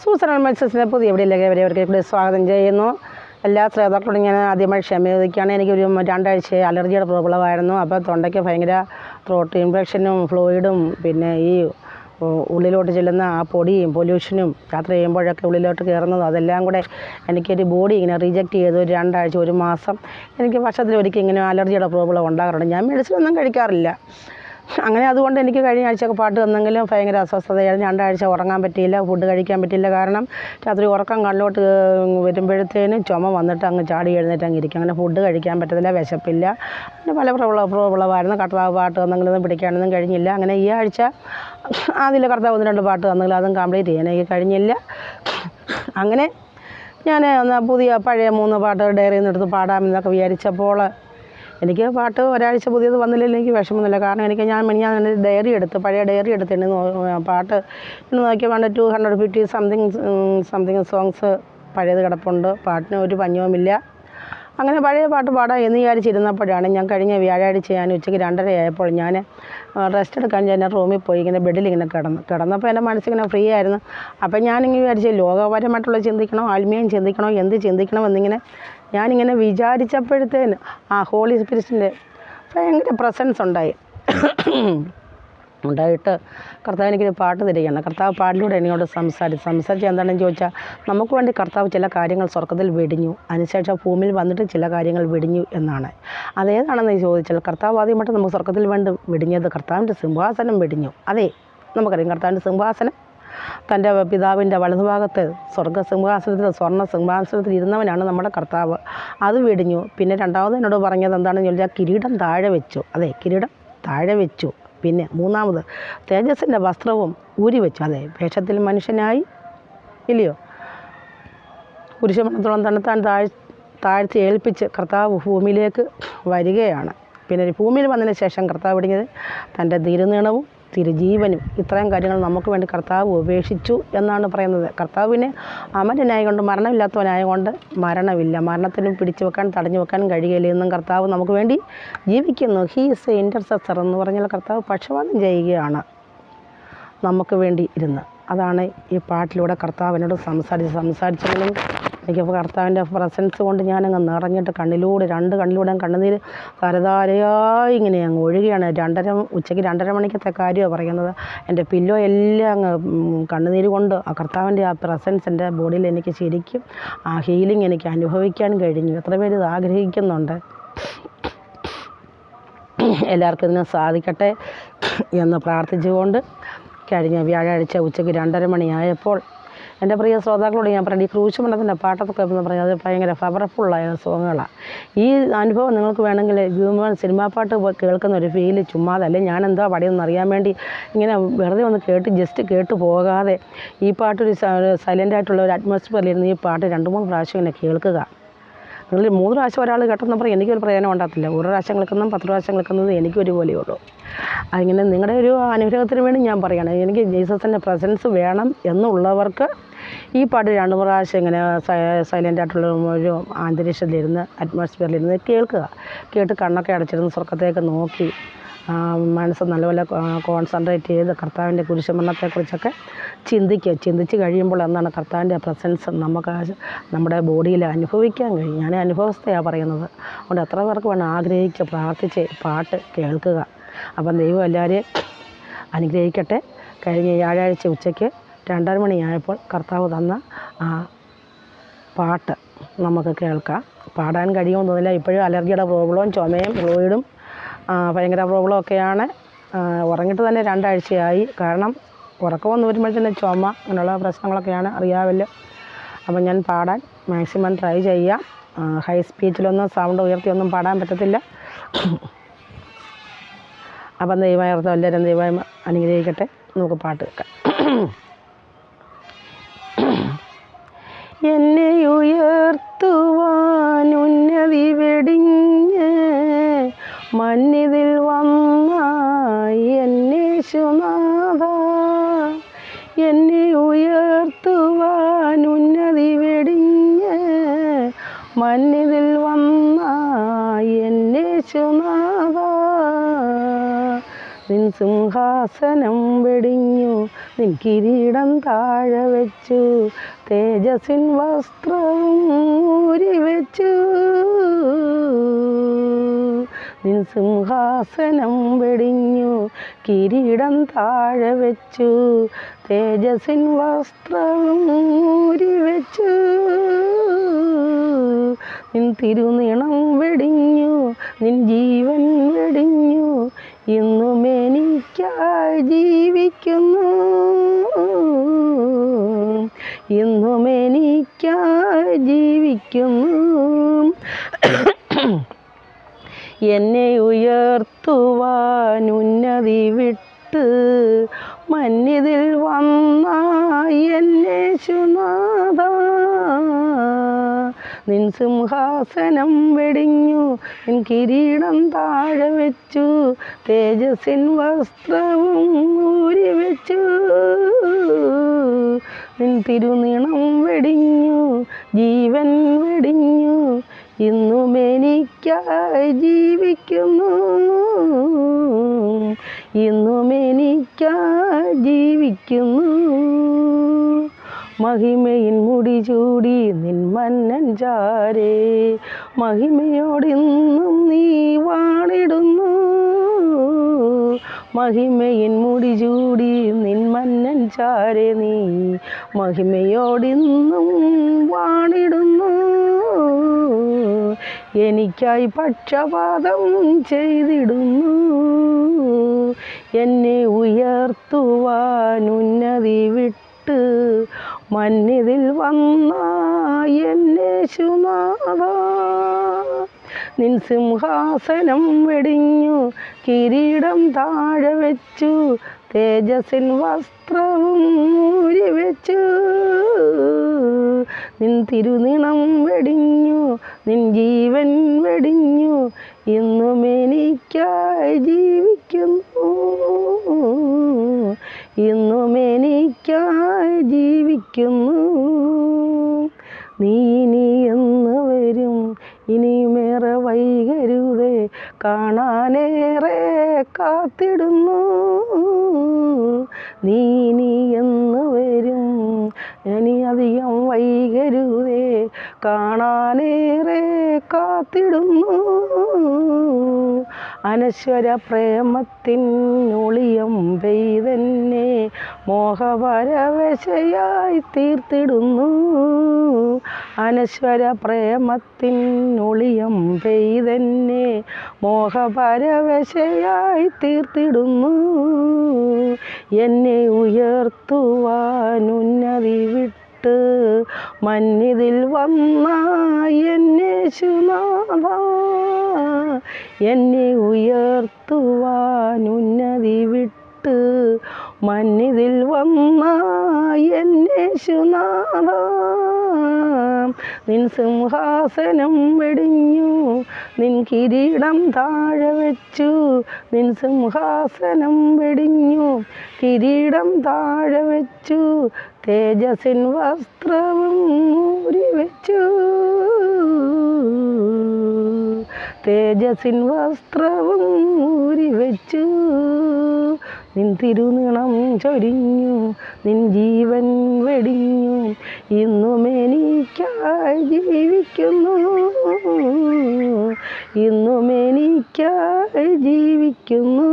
Susan മത്സ്യത്തിന്റെ പുതിയ എവിടെയിലേക്ക് അവർക്ക് കൂടി സ്വാഗതം ചെയ്യുന്നു. എല്ലാ ശ്രോതാക്കളോടും ഞാൻ ആദ്യമായി ക്ഷമ ചോദിക്കുകയാണ്. എനിക്കൊരു രണ്ടാഴ്ച അലർജിയുടെ പ്രോബ്ലമായിരുന്നു. അപ്പോൾ തൊണ്ടയ്ക്ക് ഭയങ്കര ത്രോട്ട് ഇൻഫെക്ഷനും ഫ്ലൂയിഡും പിന്നെ ഈ ഉള്ളിലോട്ട് ചെല്ലുന്ന ആ പൊടിയും പൊല്യൂഷനും യാത്ര ചെയ്യുമ്പോഴൊക്കെ ഉള്ളിലോട്ട് കയറുന്നതും അതെല്ലാം കൂടെ എനിക്കൊരു ബോഡി ഇങ്ങനെ റിജക്റ്റ് ചെയ്ത് ഒരു രണ്ടാഴ്ച ഒരു മാസം എനിക്ക് വർഷത്തിൽ ഒരിക്കൽ ഇങ്ങനെ അലർജിയുടെ പ്രോബ്ലം ഉണ്ടാകാറുണ്ട്. ഞാൻ മെഡിസിൻ ഒന്നും കഴിക്കാറില്ല. അങ്ങനെ അതുകൊണ്ട് എനിക്ക് കഴിഞ്ഞ ആഴ്ചയൊക്കെ പാട്ട് തന്നെങ്കിലും ഭയങ്കര അസ്വസ്ഥതയായിരുന്നു. രണ്ടാഴ്ച ഉറങ്ങാൻ പറ്റിയില്ല ഫുഡ് കഴിക്കാൻ പറ്റിയില്ല. കാരണം രാത്രി ഉറക്കം കണ്ണിലോട്ട് വരുമ്പോഴത്തേനും ചുമ വന്നിട്ട് അങ്ങ് ചാടി എഴുന്നേറ്റ് അങ്ങ് ഇരിക്കും. അങ്ങനെ ഫുഡ് കഴിക്കാൻ പറ്റത്തില്ല വിശപ്പില്ല. അങ്ങനെ പല പ്രോബ്ലം പ്രോബ്ലമായിരുന്നു കർത്താവ് പാട്ട് തന്നെങ്കിലൊന്നും പിടിക്കാനൊന്നും കഴിഞ്ഞില്ല. അങ്ങനെ ഈ ആഴ്ച അതിൽ കർത്താവ് ഒന്ന് രണ്ട് പാട്ട് തന്നെങ്കിലും അതും കംപ്ലീറ്റ് ചെയ്യാൻ എനിക്ക് കഴിഞ്ഞില്ല. അങ്ങനെ ഞാൻ ഒന്ന് പുതിയ പഴയ മൂന്ന് പാട്ട് ഡയറിയിൽ നിന്ന് എടുത്ത് പാടാമെന്നൊക്കെ വിചാരിച്ചപ്പോൾ എനിക്ക് പാട്ട് ഒരാഴ്ച പുതിയത് വന്നില്ലെങ്കിൽ എനിക്ക് വിഷമമൊന്നുമില്ല. കാരണം എനിക്ക് ഞാൻ ഞാൻ ഡയറി എടുത്ത് പഴയ ഡയറി എടുത്ത് എന്നെ പാട്ട് ഇന്ന് നോക്കിയാൽ വേണ്ട two hundred fifty something something songs പഴയത് കിടപ്പുണ്ട്. പാട്ടിന് ഒരു പഞ്ഞവുമില്ല. അങ്ങനെ പഴയ പാട്ട് പാടാം എന്ന് വിചാരിച്ചിരുന്നപ്പോഴാണ് ഞാൻ കഴിഞ്ഞ വ്യാഴാഴ്ച ഞാൻ ഉച്ചയ്ക്ക് രണ്ടര ആയപ്പോൾ ഞാൻ റെസ്റ്റ് എടുക്കാൻ ഞാൻ റൂമിൽ പോയി ഇങ്ങനെ ബെഡിൽ ഇങ്ങനെ കിടന്നു കിടന്നപ്പോൾ എന്റെ മനസ്സിങ്ങനെ ഫ്രീ ആയിരുന്നു. അപ്പം ഞാനിങ്ങനെ വിചാരിച്ചു ലോകപരമായിട്ടുള്ള ചിന്തിക്കണോ ആത്മീയം ചിന്തിക്കണോ എന്ത് ചിന്തിക്കണം എന്നിങ്ങനെ ഞാനിങ്ങനെ വിചാരിച്ചപ്പോഴത്തേന് ആ ഹോളി സ്പിരിറ്റിന്റെ ഭയങ്കര പ്രസൻസ് ഉണ്ടായി. ഉണ്ടായിട്ട് കർത്താവ് എനിക്കൊരു പാട്ട് തരികയാണ്. കർത്താവ് പാട്ടിലൂടെ എന്നോട് സംസാരിച്ചു. സംസാരിച്ച് എന്താണെന്ന് ചോദിച്ചാൽ നമുക്ക് വേണ്ടി കർത്താവ് ചില കാര്യങ്ങൾ സ്വർഗത്തിൽ വെടിഞ്ഞു. അതിനുശേഷം ഭൂമിയിൽ വന്നിട്ട് ചില കാര്യങ്ങൾ വെടിഞ്ഞു എന്നാണ്. അതേതാണെന്ന് ചോദിച്ചാൽ കർത്താവ് ആദ്യമായിട്ട് നമുക്ക് സ്വർഗത്തിൽ വേണ്ടി വെടിഞ്ഞത് കർത്താവിന്റെ സിംഹാസനം വെടിഞ്ഞു. അതെ നമുക്കറിയാം കർത്താവിന്റെ സിംഹാസനം തന്റെ പിതാവിന്റെ വലതുഭാഗത്ത് സ്വർഗസിംഹാസനത്തിൽ സ്വർണ സിംഹാസനത്തിൽ ഇരുന്നവനാണ് നമ്മുടെ കർത്താവ്. അത് വെടിഞ്ഞു. പിന്നെ രണ്ടാമത് എന്നോട് പറഞ്ഞത് എന്താണെന്ന് ചോദിച്ചാൽ കിരീടം താഴെ വെച്ചു. അതെ കിരീടം താഴെ വെച്ചു. പിന്നെ മൂന്നാമത് തേജസ്സിന്റെ വസ്ത്രവും ഊരി വെച്ചു. അതെ വേഷത്തിൽ മനുഷ്യനായി ഇല്ലയോ? പുരുഷമണത്തോളം തന്നെത്താൻ താഴ് താഴ്ത്തി ഏൽപ്പിച്ച് കർത്താവ് ഭൂമിയിലേക്ക് വരികയാണ്. പിന്നെ ഭൂമിയിൽ വന്നതിന് ശേഷം കർത്താവ് ഇടിഞ്ഞത് തന്റെ തിരുനീണവും തിരുജീവനും ഇത്രയും കാര്യങ്ങൾ നമുക്ക് വേണ്ടി കർത്താവ് ഉപേക്ഷിച്ചു എന്നാണ് പറയുന്നത്. കർത്താവിനെ മരണമില്ലാത്തവനായ കൊണ്ട് മരണമില്ല. മരണത്തിനും പിടിച്ചു വെക്കാൻ തടഞ്ഞു വെക്കാൻ കഴിയില്ല എന്നും കർത്താവ് നമുക്ക് വേണ്ടി ജീവിക്കുന്നു. ഹീ ഹീസ് എ ഇന്റർസെസർ എന്ന് പറഞ്ഞാൽ കർത്താവ് പക്ഷപാതം ചെയ്യുകയാണ് നമുക്ക് വേണ്ടി ഇരുന്ന്. അതാണ് ഈ പാട്ടിലൂടെ കർത്താവിനോട് സംസാരിച്ച് സംസാരിച്ചെങ്കിലും എനിക്ക് കർത്താവിന്റെ പ്രസൻസ് കൊണ്ട് ഞാനങ്ങ് നിറഞ്ഞിട്ട് കണ്ണിലൂടെ രണ്ട് കണ്ണിലൂടെ കണ്ണുനീര് കരതാരയായി ഇങ്ങനെ അങ്ങ് ഒഴുകുകയാണ് രണ്ടര ഉച്ചയ്ക്ക് രണ്ടര മണിക്കത്തെ കാര്യമാണ് പറയുന്നത്. എന്റെ പില്ലോ എല്ലാം അങ്ങ് കണ്ണുനീര് കൊണ്ട് ആ കർത്താവിന്റെ ആ പ്രസൻസ് എന്റെ ബോഡിയിൽ എനിക്ക് ശരിക്കും ആ ഹീലിംഗ് എനിക്ക് അനുഭവിക്കാൻ കഴിഞ്ഞു. എത്ര പേര് ഇത് ആഗ്രഹിക്കുന്നുണ്ട്? എല്ലാവർക്കും ഇതിന് സാധിക്കട്ടെ എന്ന് പ്രാർത്ഥിച്ചുകൊണ്ട് കഴിഞ്ഞ വ്യാഴാഴ്ച ഉച്ചയ്ക്ക് രണ്ടര മണിയായപ്പോൾ എന്റെ പ്രിയ ശ്രോതാക്കളോട് ഞാൻ പറയുന്നത് ഈ ക്രൂശ് മണ്ഡലത്തിന്റെ പാട്ടൊക്കെ എന്ന് പറഞ്ഞാൽ അത് ഭയങ്കര പവർഫുള്ളായ സോങ്ങുകളാണ് ഈ അനുഭവം നിങ്ങൾക്ക് വേണമെങ്കിൽ ഹ്യൂമൻ സിനിമാ പാട്ട് കേൾക്കുന്ന ഒരു ഫീൽ ഫീൽ ചുമ്മാതല്ലേ ഞാൻ എന്താ പാടിയെന്ന് അറിയാൻ വേണ്ടി ഇങ്ങനെ വെറുതെ ഒന്ന് കേട്ട് ജസ്റ്റ് കേട്ട് പോകാതെ ഈ പാട്ടൊരു സൈലന്റ് ആയിട്ടുള്ള ഒരു അറ്റ്മോസ്ഫിയറിലിരുന്ന് ഈ പാട്ട് രണ്ട് മൂന്ന് പ്രാവശ്യം ഇങ്ങനെ കേൾക്കുക. നിങ്ങൾ മൂന്ന് പ്രാവശ്യം ഒരാൾ കേട്ടെന്ന് പറയും എനിക്കൊരു പ്രയോജനം ഉണ്ടാകത്തില്ല. ഒരു പ്രാവശ്യം കേൾക്കുന്നതും പത്ത് പ്രാവശ്യം കേൾക്കുന്നതും എനിക്കൊരു ഒരുപോലെയേ ഉള്ളൂ. അങ്ങനെ നിങ്ങളുടെ ഒരു അനുഗ്രഹത്തിന് വേണ്ടി ഞാൻ പറയുകയാണ് എനിക്ക് ജീസസിന്റെ പ്രസൻസ് വേണം എന്നുള്ളവർക്ക് ഈ പാട്ട് രണ്ട് പ്രാവശ്യം ഇങ്ങനെ സൈലന്റ് ആയിട്ടുള്ള ഒരു അന്തരീക്ഷത്തിലിരുന്ന് അറ്റ്മോസ്ഫിയറിലിരുന്ന് കേൾക്കുക. കേട്ട് കണ്ണൊക്കെ അടച്ചിരുന്ന് സ്വർഗത്തേക്ക് നോക്കി മനസ്സ് നല്ലപോലെ കോൺസെൻട്രേറ്റ് ചെയ്ത് കർത്താവിന്റെ കുരിശമരണത്തെക്കുറിച്ചൊക്കെ ചിന്തിക്കുക. ചിന്തിച്ച് കഴിയുമ്പോൾ എന്താണ് കർത്താവിന്റെ പ്രസൻസ് നമുക്ക് നമ്മുടെ ബോഡിയിൽ അനുഭവിക്കാൻ കഴിയും. ഞാൻ അനുഭവസ്ഥയാണ് പറയുന്നത്. അതുകൊണ്ട് എത്ര പേർക്ക് വേണം ആഗ്രഹിച്ച് പ്രാർത്ഥിച്ച് പാട്ട് കേൾക്കുക. അപ്പം ദൈവം എല്ലാവരെയും അനുഗ്രഹിക്കട്ടെ. കഴിഞ്ഞ വ്യാഴാഴ്ച ഉച്ചയ്ക്ക് രണ്ടര മണിയായപ്പോൾ കർത്താവ് തന്ന ആ പാട്ട് നമുക്ക് കേൾക്കാം. പാടാൻ കഴിയുമെന്ന് തോന്നില്ല ഇപ്പോഴും അലർജിയുടെ പ്രോബ്ലവും ചുമയും ഫ്ലൂയിഡും ഭയങ്കര പ്രോബ്ലം ഒക്കെയാണ്. ഉറങ്ങിയിട്ട് തന്നെ രണ്ടാഴ്ചയായി. കാരണം ഉറക്കം വന്ന് വരുമ്പോഴത്തേന് ചുമ അങ്ങനെയുള്ള പ്രശ്നങ്ങളൊക്കെയാണ് അറിയാമല്ലോ അപ്പം ഞാൻ പാടാൻ മാക്സിമം ട്രൈ ചെയ്യാം. ഹൈ സ്പീച്ചിലൊന്നും സൗണ്ട് ഉയർത്തിയൊന്നും പാടാൻ പറ്റത്തില്ല. അപ്പം ദൈവമായ അർത്ഥം എല്ലാവരും ദൈവം അനുഗ്രഹിക്കട്ടെ. നമുക്ക് പാട്ട് കേൾക്കാം. എന്നെ ഉയർത്തുവാൻ നിൻ സിംഹാസനം വെടിഞ്ഞു. നിൻ കിരീടം താഴെ വെച്ചു. തേജസ്സിൻ വസ്ത്രം ഊരി വെച്ചു. നിൻ സിംഹാസനം വെടിഞ്ഞു. കിരീടം താഴെ വെച്ചു. തേജസ്സിൻ വസ്ത്രം ഊരി വെച്ചു. നിൻ തിരുനിണം വെടിഞ്ഞു. നിൻ ജീവൻ വെടിഞ്ഞു. ഇന്നും എനിക്കായി ജീവിക്കുന്നു. ഇന്നും എനിക്കായി ജീവിക്കുന്നു. എന്നെ ഉയർത്തുവാൻ ഉന്നതി വിട്ട് മന്നിതിൽ വന്ന എന്നെ ശുനാഥ നിൻ സിംഹാസനം വെടിഞ്ഞു. നിൻ കിരീടം താഴെ വെച്ചു. തേജസ്സിൻ വസ്ത്രവും ഊരി വെച്ചു. നിൻ തിരുനിണം വെടിഞ്ഞു. ജീവൻ വെടിഞ്ഞു. ഇന്നും എനിക്കായി ജീവിക്കുന്നു. ഇന്നും എനിക്കായി ജീവിക്കുന്നു. മഹിമയിൻ മുടി ചൂടി നിൻ മന്നഞ്ചാരേ ചാരേ. മഹിമയോടിന്നും നീ വാണിടുന്നു. മഹിമയിൻ മുടി ചൂടി നിൻ മന്നൻ ചാരെ നീ മഹിമയോടിന്നും വാണിടുന്നു. എനിക്കായി പക്ഷപാതം ചെയ്തിടുന്നു. എന്നെ ഉയർത്തുവാൻ ഉന്നതി വിട്ട് മന്നിതിൽ വന്ന എന്നെ ശുനാഥ നിൻ സിംഹാസനം വെടിഞ്ഞു കിരീടം താഴെ വെച്ചു തേജസ്സിൻ വസ്ത്രവും മൂരി വെച്ചു. നിൻ തിരുനിണം വെടിഞ്ഞു നിൻ ജീവൻ വെടിഞ്ഞു ഇന്നും എനിക്കായി ജീവിക്കുന്നു. ഇന്നും എനിക്കായി ജീവിക്കുന്നു. നീ ഇനി എന്ന് വരും. ഇനിയുമേറെ വൈകരുതേ. കാണാനേറെ കാത്തിടുന്നു. നീ ഇനി എന്ന് വരും. ഇനി അധികം വൈകരുതേ. കാണാനേറെ കാത്തിടുന്നു. അനശ്വര പ്രേമത്തിൻ ഒളിയം പെയ്തന്നെ മോഹപരവശയായി തീർത്തിടുന്നു. അനശ്വര പ്രേമത്തിൻ ഒളിയം പെയ്തന്നെ മോഹപരവശയായി തീർത്തിടുന്നു. എന്നെ ഉയർത്തുവാൻ ഉന്നതി വിട്ട് മന്നിതിൽ വന്ന എന്നെ ശുനാഥ എന്നെ ഉയർത്തുവാൻ ഉന്നതി വിട്ട് മന്നിതിൽ വന്ന എന്നെ ശുനാഥ നിൻ സിംഹാസനം വെടിഞ്ഞു നിൻ കിരീടം താഴെ വെച്ചു. നിൻ സിംഹാസനം വെടിഞ്ഞു കിരീടം താഴെ വെച്ചു. തേജസ്സിൻ വസ്ത്രവും ഊരി വെച്ചു തേജസ്സിൻ വസ്ത്രവും ഊരി വെച്ചു. നിൻ തിരുനിണം ചൊരിഞ്ഞു നിൻ ജീവൻ വെടിഞ്ഞു. ഇന്നും എനിക്കായി ജീവിക്കുന്നു. ഇന്നും എനിക്കായി ജീവിക്കുന്നു.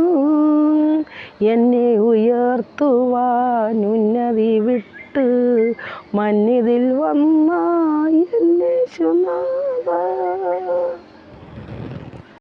എന്നെ ഉയർത്തുവാൻ ഉന്നതി വിട്ട് മന്നിതിൽ വന്ന എന്നെ ശുനാഥ